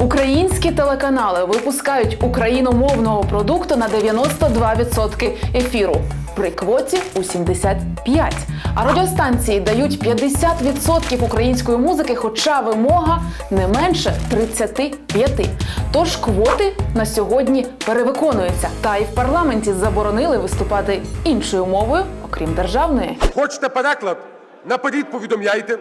Українські телеканали випускають україномовного продукту на 92% ефіру. При квоті у 75. А радіостанції дають 50% української музики, хоча вимога не менше 35. Тож квоти на сьогодні перевиконуються. Та й в парламенті заборонили виступати іншою мовою, окрім державної. Хочете переклад? Наперед повідомляйте.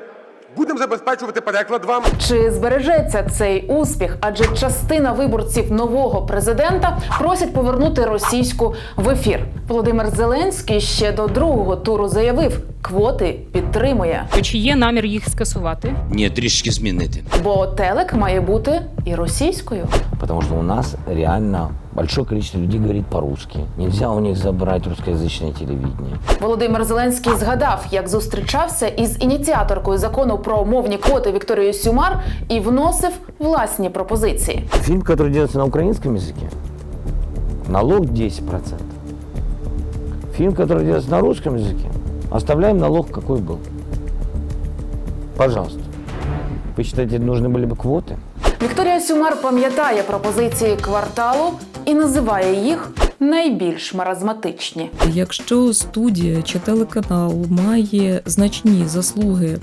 Будемо забезпечувати переклад вам. Чи збережеться цей успіх? Адже частина виборців нового президента просять повернути російську в ефір. Володимир Зеленський ще до другого туру заявив, квоти підтримує, Чи є намір їх скасувати? Ні, трішки змінити. бо телек має бути і російською. Потому что у нас реально большое количество людей говорит по-русски. Нельзя у них забрать русскоязычное телевидение. Володимир Зеленський згадав, як зустрічався із ініціаторкою закону про мовні квоти Вікторією Сюмар і вносив власні пропозиції. Фильм, который делается на украинском языке, налог 10%. Фильм, который делается на русском языке, оставляем налог какой был. Пожалуйста. Вы считаете, нужны были бы квоты? Вікторія Сюмар пам'ятає пропозиції кварталу і називає їх найбільш маразматичні. Якщо студія чи телеканал має значні заслуги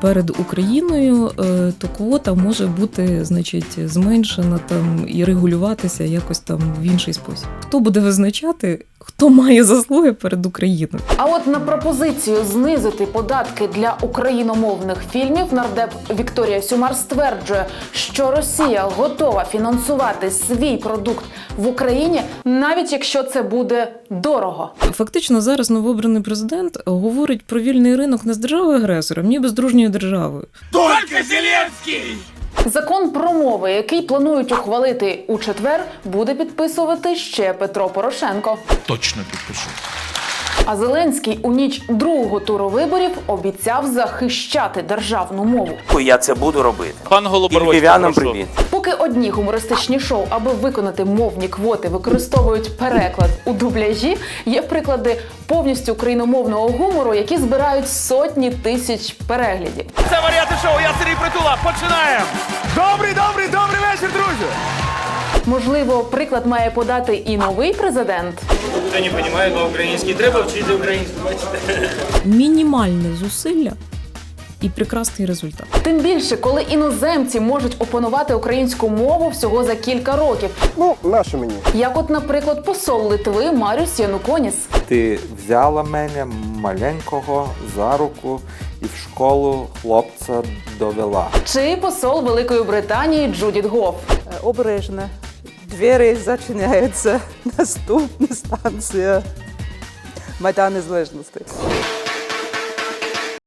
перед Україною, е, то квота може бути, значить, зменшена там і регулюватися якось там в інший спосіб. Хто буде визначати, хто має заслуги перед Україною? А от на пропозицію знизити податки для україномовних фільмів нардеп Вікторія Сюмар стверджує, що Росія готова фінансувати свій продукт в Україні, навіть якщо це буде дорого. Фактично зараз новообраний президент говорить про вільний ринок не з державою агресором, ніби з дружньою державою. Закон про мови, який планують ухвалити у четвер, буде підписувати ще Петро Порошенко. Точно підпишу. А Зеленський у ніч другого туру виборів обіцяв захищати державну мову. Я це буду робити. Пан Голобородько, прошу. привіт. Поки одні гумористичні шоу, аби виконати мовні квоти, використовують переклад у дубляжі, є приклади повністю україномовного гумору, які збирають сотні тисяч переглядів. Це варіанти шоу. Я Сергій Притула. Починаємо. Добрий, добрий, добрий вечір, друзі. Можливо, приклад має подати і новий президент. Хто не розуміє по-українськи, треба вчити українську. Мінімальне зусилля і прекрасний результат. Тим більше, коли іноземці можуть опанувати українську мову всього за кілька років, Ну, наше мені. як, от, наприклад, посол Литви Маріус Януконіс. Ти взяла мене маленького за руку і в школу хлопця довела. Чи посол Великої Британії Джудіт Гоф. Обережно. Двері зачиняються. Наступна станція. Майдан Незалежності.